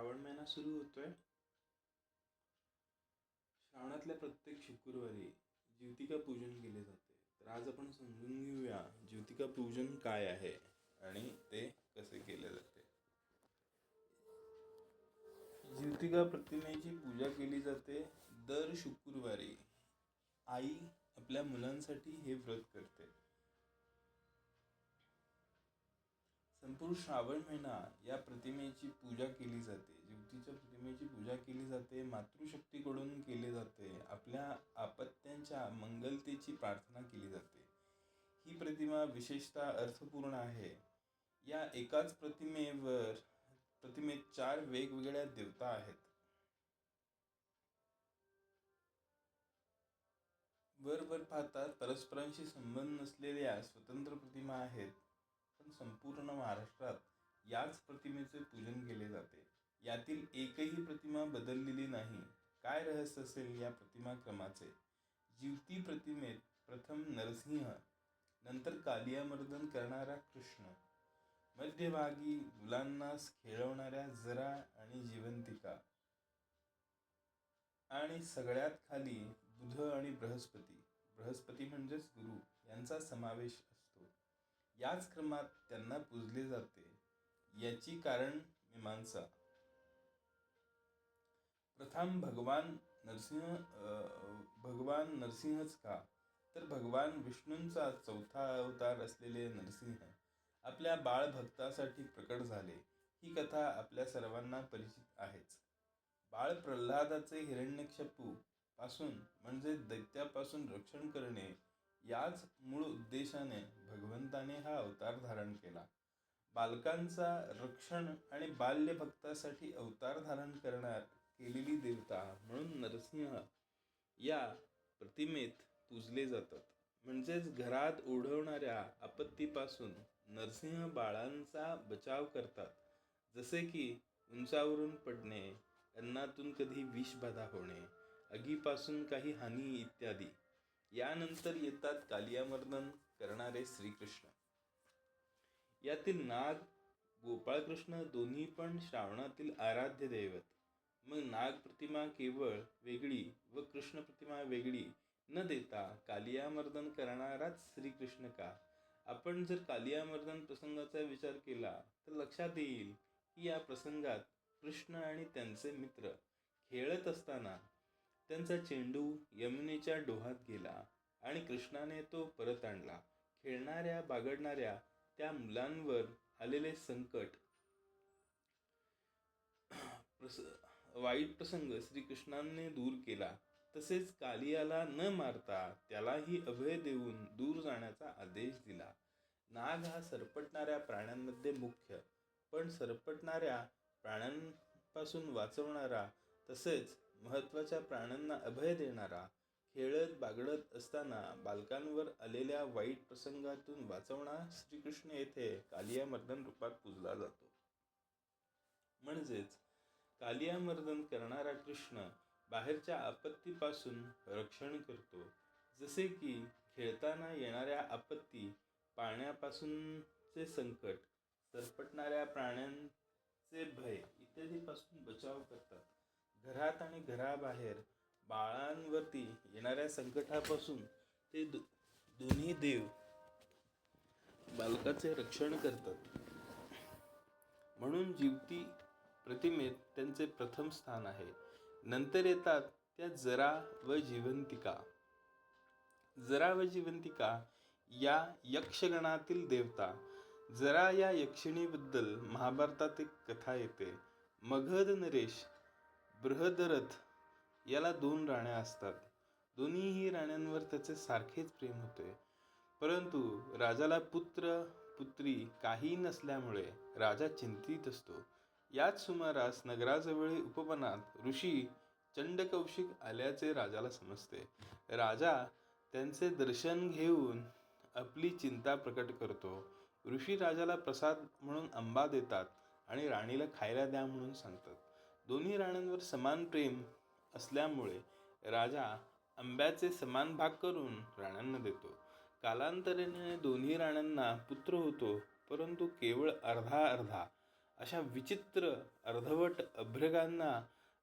श्रावण महिना सुरू होतोय. श्रावणातल्या प्रत्येक शुक्रवारी ज्योतिका पूजन केले जाते. तर आज आपण समजून घेऊया ज्योतिका पूजन काय आहे आणि ते कसे केले जाते. ज्योतिका प्रतिमेची पूजा केली जाते दर शुक्रवारी. आई आपल्या मुलांसाठी हे व्रत करते. संपूर्ण श्रावण महिना या प्रतिमेची पूजा केली जाते. ज्योतीच्या प्रतिमेची पूजा केली जाते मातृशक्तीकडून केली जाते आपल्या आपत्त्यांच्या मंगलतेची प्रार्थना केली जाते. ही प्रतिमा विशेषतः अर्थपूर्ण आहे. या एकाच प्रतिमेवर प्रतिमेत चार वेगवेगळ्या देवता आहेत. वर वर पाहता परस्परांशी संबंध नसलेल्या स्वतंत्र प्रतिमा आहेत. पण संपूर्ण महाराष्ट्रात याच प्रतिमेचे पूजन केले जाते. यातील एकही प्रतिमा बदललेली नाही. काय रहस्य असेल या प्रतिमा क्रमाचे जीवती प्रतिमेत प्रथम नरसिंह नंतर कालियामर्दन करणारा कृष्ण. मध्यभागी मुलांना खेळवणाऱ्या जरा आणि जिवंतिका. आणि सगळ्यात खाली बुध आणि बृहस्पती. बृहस्पती म्हणजेच गुरु. यांचा समावेश याच क्रमात त्यांना पूजले जाते याची कारण मीमांसा. प्रथम भगवान नरसिंह भगवान नरसिंहच का? तर भगवान विष्णूंचा चौथा अवतार असलेले नरसिंह आपल्या बाळभक्तासाठी प्रकट झाले. ही कथा आपल्या सर्वांना परिचित आहेच. बाळ प्रल्हादाचे हिरण्यक्षपू पासून म्हणजे दैत्यापासून रक्षण करणे याच मूळ उद्देशाने भगवंताने हा अवतार धारण केला. बालकांचा रक्षण आणि बाल्यभक्तासाठी अवतार धारण करणार केलेली देवता म्हणून नरसिंह या प्रतिमेत पूजले जातात. म्हणजेच घरात ओढवणाऱ्या आपत्तीपासून नरसिंह बाळांचा बचाव करतात. जसे की उंचावरून पडणे अन्नातून कधी विषबाधा होणे आगीपासून काही हानी इत्यादी. यानंतर येतात कालियामर्दन करणारे श्रीकृष्ण. यातील नाग गोपाळकृष्ण दोन्ही पण श्रावणातील आराध्य दैवत. मग नाग प्रतिमा केवळ वेगळी व कृष्ण प्रतिमा वेगळी न देता कालियामर्दन करणाराच श्रीकृष्ण का? आपण जर कालियामर्दन प्रसंगाचा विचार केला तर लक्षात येईल की या प्रसंगात कृष्ण आणि त्यांचे मित्र खेळत असताना त्यांचा चेंडू यमुनेच्या डोहात गेला आणि कृष्णाने तो परत आणला. खेळणाऱ्या बागडणाऱ्या त्या मुलांवर आलेले संकट. प्रस वाईट प्रसंग श्रीकृष्णाने दूर केला. तसेच कालियाला न मारता त्यालाही अभय देऊन दूर जाण्याचा आदेश दिला. नाग हा सरपटणाऱ्या प्राण्यांमध्ये मुख्य. पण सरपटणाऱ्या प्राण्यांपासून वाचवणारा तसेच महत्त्वाच्या प्राण्यांना अभय देणारा खेळत बागडत असताना बालकांवर आलेल्या वाईट प्रसंगातून वाचवणारा श्रीकृष्ण येथे कालियामर्दन रूपात पूजला जातो. म्हणजेच कालियामर्दन करणारा कृष्ण बाहेरच्या आपत्तीपासून रक्षण करतो. जसे की खेळताना येणाऱ्या आपत्ती पाण्यापासूनचे संकट सरपटणाऱ्या प्राण्यांचे भय इत्यादीपासून बचाव करतात. घरात आणि घराबाहेर बाळांवरती येणाऱ्या संकटापासून ते दो दोन्ही देव बालकाचे रक्षण करतात. म्हणून जीवती प्रतिमेत त्यांचे प्रथम स्थान आहे. नंतर येतात त्या जरा व जिवंतिका. जरा व जिवंतिका या यक्षगणातील देवता. जरा या यक्षिणीबद्दल महाभारतात एक कथा येते. मगध नरेश बृहदरथ याला दोन राण्या असतात. दोन्हीही राण्यांवर त्याचे सारखेच प्रेम होते. परंतु राजाला पुत्र पुत्री काही नसल्यामुळे राजा चिंतित असतो. याच सुमारास नगराजवळील उपवनात ऋषी चंडकौशिक आल्याचे राजाला समजते. राजा त्यांचे दर्शन घेऊन आपली चिंता प्रकट करतो. ऋषी राजाला प्रसाद म्हणून आंबा देतात आणि राणीला खायला द्या म्हणून सांगतात. दोन्ही राण्यांवर समान प्रेम असल्यामुळे राजा आंब्याचे समान भाग करून राण्यांना देतो. कालांतराने दोन्ही राण्यांना पुत्र होतो परंतु केवळ अर्धा अर्धा. अशा विचित्र अर्धवट अभ्रकांना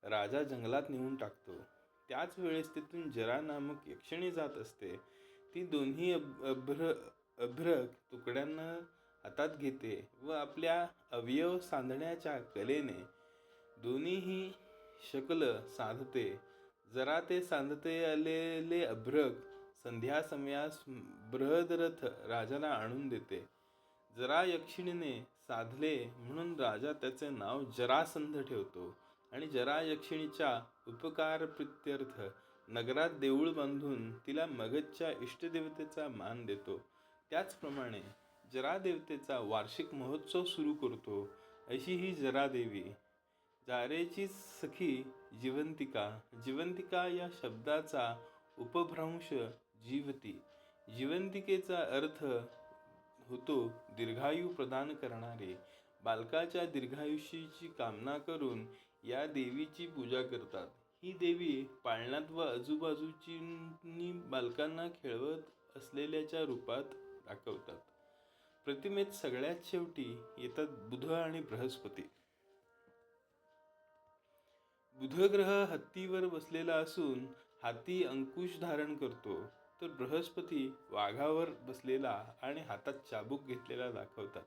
राजा जंगलात नेऊन टाकतो. त्याच वेळेस तिथून जरा नामक यक्षिणी जात असते. ती दोन्ही अभ अभ्र अभ्रक तुकड्यांना हातात घेते व आपल्या अवयव सांधण्याच्या कलेने दोन्हीही शकल साधते. जरा ते सांधते आलेले अभ्रक संध्या समयास बृहदरथ राजाला आणून देते. जरा यक्षिणीने साधले म्हणून राजा त्याचे नाव जरासंध ठेवतो आणि जरा यक्षिणीच्या उपकार प्रित्यर्थ नगरात देऊळ बांधून तिला मगधच्या इष्टदेवतेचा मान देतो. त्याचप्रमाणे जरादेवतेचा वार्षिक महोत्सव सुरू करतो. अशी ही जरादेवी जारेची सखी जिवंतिका. जिवंतिका या शब्दाचा उपभ्रंश जीवती. जिवंतिकेचा अर्थ होतो दीर्घायू प्रदान करणारे. बालकाच्या दीर्घायुष्याची कामना करून या देवीची पूजा करतात. ही देवी पाळण्यात व आजूबाजूची बालकांना खेळवत असलेल्याच्या रूपात दाखवतात. प्रतिमेत सगळ्यात शेवटी येतात बुध आणि बृहस्पती. बुधग्रह हत्तीवर बसलेला असून हाती अंकुश धारण करतो तर बृहस्पती वाघावर बसलेला आणि हातात चाबूक घेतलेला दाखवतात.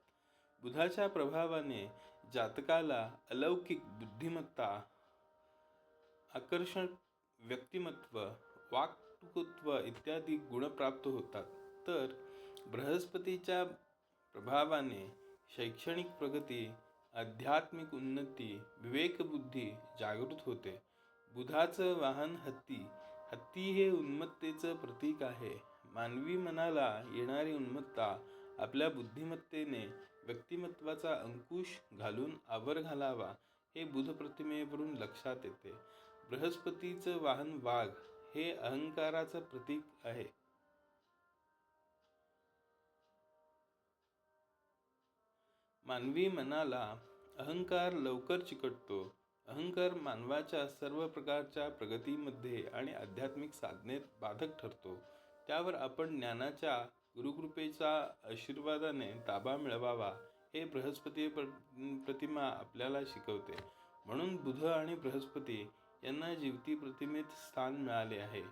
बुधाच्या प्रभावाने जातकाला अलौकिक बुद्धिमत्ता आकर्षक व्यक्तिमत्व वाक्टुकत्व इत्यादी गुण प्राप्त होतात. तर बृहस्पतीच्या प्रभावाने शैक्षणिक प्रगती आध्यात्मिक उन्नती विवेकबुद्धी जागृत होते. बुधाचं वाहन हत्ती हत्ती हे उन्मत्तेचं प्रतीक आहे. मानवी मनाला येणारी उन्मत्ता आपल्या बुद्धिमत्तेने व्यक्तिमत्वाचा अंकुश घालून आवर घालावा हे बुध प्रतिमेवरून लक्षात येते. बृहस्पतीचं वाहन वाघ हे अहंकाराचं प्रतीक आहे. मानवी मनाला अहंकार लवकर चिकटतो. अहंकार मानवाच्या सर्व प्रकारच्या प्रगतीमध्ये आणि आध्यात्मिक साधनेत बाधक ठरतो. त्यावर आपण ज्ञानाच्या गुरुकृपेच्या आशीर्वादाने ताबा मिळवावा हे बृहस्पती प्र प्रतिमा आपल्याला शिकवते. म्हणून बुध आणि बृहस्पती यांना जीवती प्रतिमेत स्थान मिळाले आहे.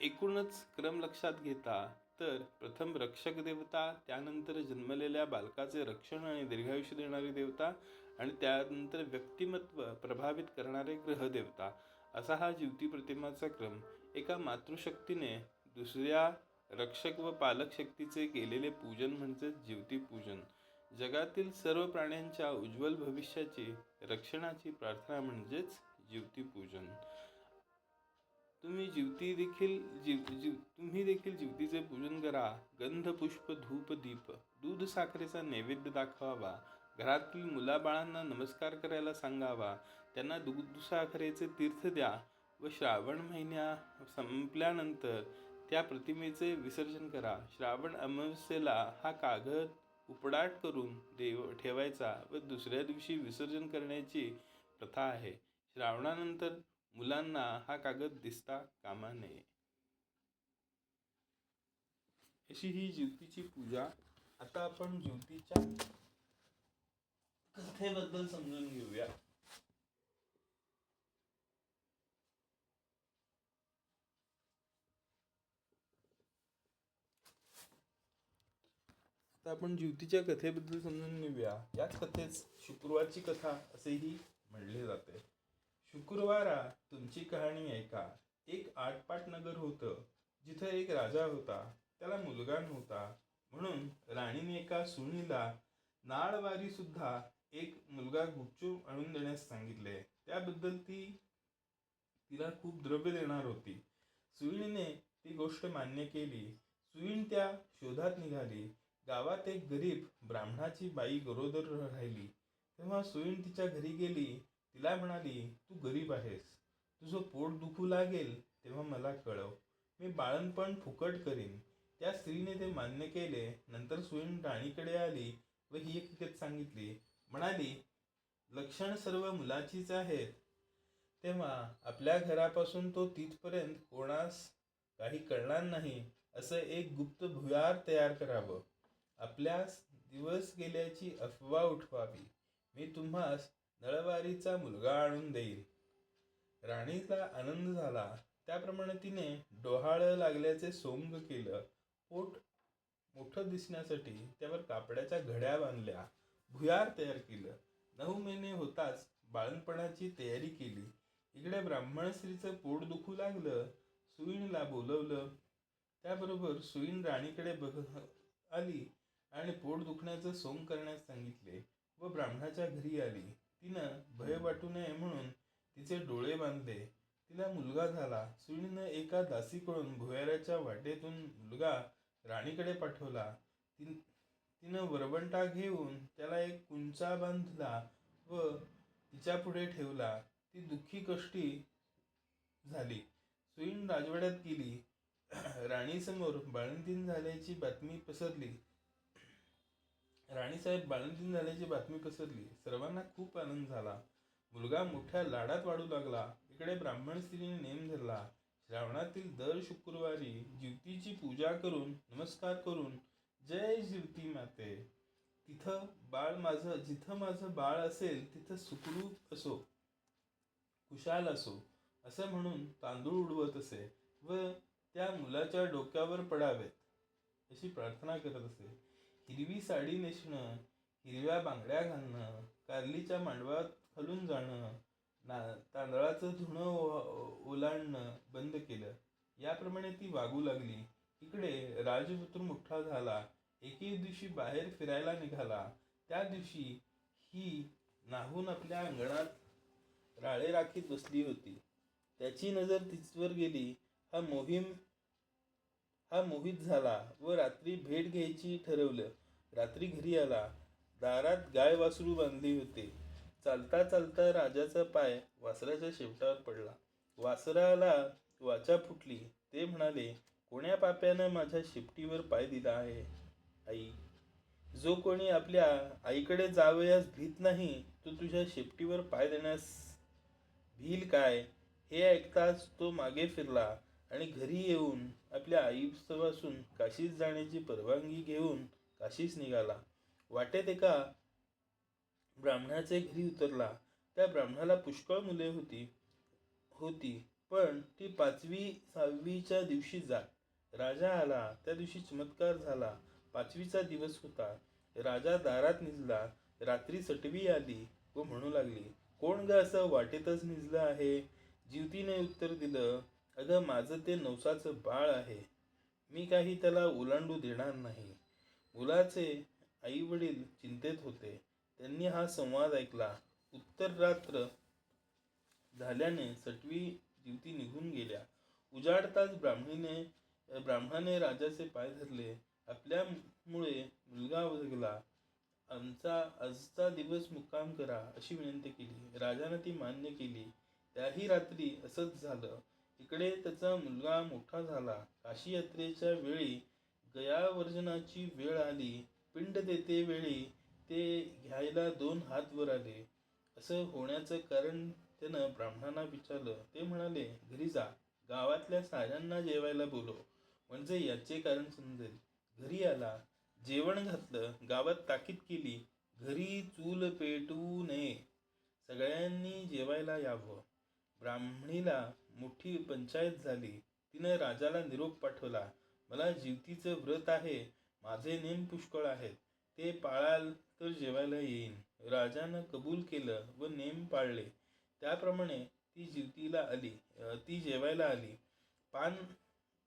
एकूणच क्रम लक्षात घेता तर प्रथम रक्षक देवता त्यानंतर जन्मलेल्या बालकाचे रक्षण आणि दीर्घायुष्य देणारी देवता आणि त्यानंतर व्यक्तिमत्व प्रभावित करणारे ग्रहदेवता असा हा जीवती प्रतिमाचा क्रम. एका मातृशक्तीने दुसऱ्या रक्षक व पालक शक्तीचे केलेले पूजन म्हणजे जीवती पूजन. जगातील सर्व प्राण्यांच्या उज्ज्वल भविष्याची रक्षणाची प्रार्थना म्हणजेच जीवती पूजन. तुम्ही जीवती देखील जीव जीव तुम्ही देखील जीवतीचे पूजन करा. गंध पुष्प धूप दीप दूध साखरेचा नैवेद्य दाखवावा. घरातील मुलाबाळांना नमस्कार करायला सांगावा. त्यांना दूध साखरेचे तीर्थ द्या व श्रावण महिन्या संपल्यानंतर त्या प्रतिमेचे विसर्जन करा. श्रावण अमावस्येला हा कागद उपडाट करून देव ठेवायचा व दुसऱ्या दिवशी विसर्जन करण्याची प्रथा आहे. श्रावणानंतर मुलांना हा कागद दिसता कामा नये. अशी ही ज्योतीची पूजा. आता आपण ज्योतीच्या कथेबद्दल समजून घेऊया. आता आपण ज्योतीच्या कथेबद्दल समजून घेऊया. याच कथेच शुक्रवारची कथा असेही म्हणले जाते. शुक्रवारा तुमची कहाणी ऐका. एक आटपाट नगर होतं. जिथं एक राजा होता. त्याला मुलगा नव्हता. म्हणून राणीने एका सुनीला नाळवारी सुद्धा एक मुलगा गुपचूप आणून देण्यास सांगितले. त्याबद्दल ती तिला खूप द्रव्य देणार होती. सुईणीने ती गोष्ट मान्य केली. सुईण त्या शोधात निघाली. गावात एक गरीब ब्राह्मणाची बाई गरोदर राहिली. तेव्हा सुईण तिच्या घरी गेली. तिला म्हणाली तू गरीब आहेस. तुझं पोट दुखू लागेल तेव्हा मला कळव. मी बाळणपण फुकट करीन. त्या स्त्रीने ते मान्य केले. नंतर सुईण राणीकडे आली व ही एक हकीकत सांगितली. म्हणाली लक्षण सर्व मुलाचीच आहेत. तेव्हा आपल्या घरापासून तो तिथपर्यंत कोणास काही कळणार नाही. असं एक गुप्त भुयार तयार करावं. आपल्यास दिवस गेल्याची अफवा उठवावी. मी तुम्हास नळवारीचा मुलगा आणून देईल. राणीला आनंद झाला. त्याप्रमाणे तिने डोहाळ लागल्याचे सोंग केलं. पोट मोठं दिसण्यासाठी त्यावर कापड्याच्या घड्या बांधल्या. भुयार तयार केलं. नऊ महिने होताच बाळणपणाची तयारी केली. इकडे ब्राह्मण स्त्रीचं पोट दुखू लागलं. सुईणला बोलवलं. त्याबरोबर सुईण राणीकडे बघ आली आणि पोट दुखण्याचं सोंग करण्यास सांगितले व ब्राह्मणाच्या घरी आली. तिनं भय वाटू नये म्हणून तिचे डोळे बांधले. तिला मुलगा झाला. सुनीनं एका दासीकडून भुयाराच्या वाटेतून मुलगा राणीकडे पाठवला. ती तिनं वरवंटा घेऊन त्याला एक कुंचा बांधला व तिच्या पुढे ठेवला. ती दुःखी कष्टी झाली. सुईण राजवाड्यात गेली. राणीसमोर बाळंतीन झाल्याची बातमी पसरली. राणीसाहेब बालंतीन झाल्याची बातमी पसरली. सर्वांना खूप आनंद झाला. मुलगा मोठ्या लाडात वाढू लागला. इकडे ब्राह्मण स्त्रीने नेम धरला. श्रावणातील दर शुक्रवारी जीवतीची पूजा करून नमस्कार करून जय जीवती माते. तिथं बाळ माझं जिथं माझं बाळ असेल तिथं सुखरूप असो खुशाल असो असं म्हणून तांदूळ उडवत असे व त्या मुलाच्या डोक्यावर पडावेत अशी प्रार्थना करत असे. हिरवी साडी नेसणं हिरव्या बांगड्या घालणं कारलीच्या मांडवात खालून जाणं ना तांदळाचं धुणं ओ- ओलांडणं बंद केलं. याप्रमाणे ती वागू लागली. इकडे राजपुत्र मोठा झाला. एके दिवशी बाहेर फिरायला निघाला. त्या दिवशी ही नाहून आपल्या अंगणात राळे राखीत बसली होती. त्याची नजर तिचवर गेली. हा मोहीम हा मोहित झाला व रात्री भेट घ्यायची ठरवलं. रात्री घरी आला. दारात गाय वासरू बांधली होते. चालता चालता राजाचा पाय वासराच्या शेपटावर पडला. वासराला वाचा फुटली. ते म्हणाले कोण्या पाप्यानं माझ्या शेपटीवर पाय दिला आहे? आई जो कोणी आपल्या आईकडे जावयास भीत नाही तो तुझ्या शेपटीवर पाय देण्यास भील काय? हे ऐकताच तो मागे फिरला. आणि घरी येऊन आपल्या आईपासून काशीस जाण्याची परवानगी घेऊन काशीस निघाला. वाटेत एका ब्राह्मणाचे घरी उतरला. त्या ब्राह्मणाला पुष्कळ मुले होती होती पण ती पाचवी सहावीच्या दिवशी जात. राजा आला त्या दिवशी चमत्कार झाला. पाचवीचा दिवस होता. राजा दारात निजला. रात्री सटवी आली व म्हणू लागली कोण ग असं वाटेतच निजलं आहे? जीवतीने उत्तर दिलं अगं माझं ते नवसाचं बाळ आहे. मी काही त्याला ओलांडू देणार नाही. मुलाचे आई वडील चिंतेत होते. त्यांनी हा संवाद ऐकला. उत्तर रात्र झाल्याने सटवी जीवती निघून गेल्या. उजाडताच ब्राह्मणीने ब्राह्मणाने राजाचे पाय धरले. आपल्यामुळे मुलगा वगला आमचा आजचा दिवस मुक्काम करा अशी विनंती केली. राजाने ती मान्य केली. त्याही रात्री असंच झालं. इकडे त्याचा मुलगा मोठा झाला. काशी यात्रेच्या वेळी गयावर्जनाची वेळ आली. पिंड देते वेळी ते घ्यायला दोन हात वर आले. असं होण्याचं कारण त्यानं ब्राह्मणांना विचारलं. ते म्हणाले घरी जा. गावातल्या साऱ्यांना जेवायला बोलो म्हणजे याचे कारण समजेल. घरी आला. जेवण घातलं. गावात ताकीद केली. घरी चूल पेटवू नये. सगळ्यांनी जेवायला यावं. ब्राह्मणीला मोठी पंचायत झाली. तिनं राजाला निरोप पाठवला. मला जीवतीचं व्रत आहे. माझे नेम पुष्कळ आहेत. ते पाळाल तर जेवायला येईन. राजानं कबूल केलं व नेम पाळले. त्याप्रमाणे ती जीवतीला आली. ती जेवायला आली. पान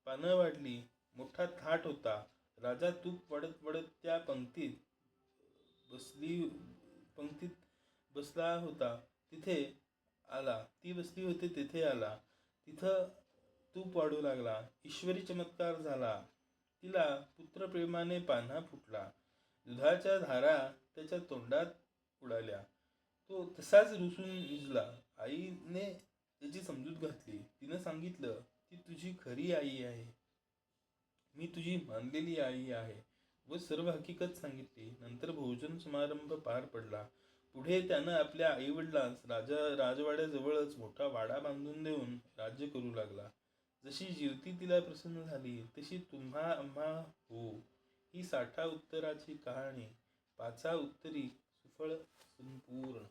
पानं वाढली. मोठा थाट होता. राजा तूप पडत पडत त्या पंक्तीत बसली पंक्तीत बसला होता. तिथे आला. ती बसली होती तिथे आला. तिथं तूप वाढू लागला ईश्वरी चमत्कार झाला. तिला पुत्रप्रेमाने पान्हा फुटला. दुधाच्या धारा त्याच्या तोंडात उडाल्या. तो तसाच रुसून निजला आईने त्याची समजूत घातली. तिनं सांगितलं ती तुझी खरी आई आहे. मी तुझी मानलेली आई आहे. व सर्व हकीकत सांगितली. नंतर भोजन समारंभ पार पडला. पुढे त्यानं आपल्या आईवडिलांस राजा राजवाड्याजवळच मोठा वाडा बांधून देऊन राज्य करू लागला. जशी जीवती तिला प्रसन्न झाली तशी तुम्हा आम्हा हो. ही साठा उत्तराची कहाणी पाचा उत्तरी सुफळ संपूर्ण.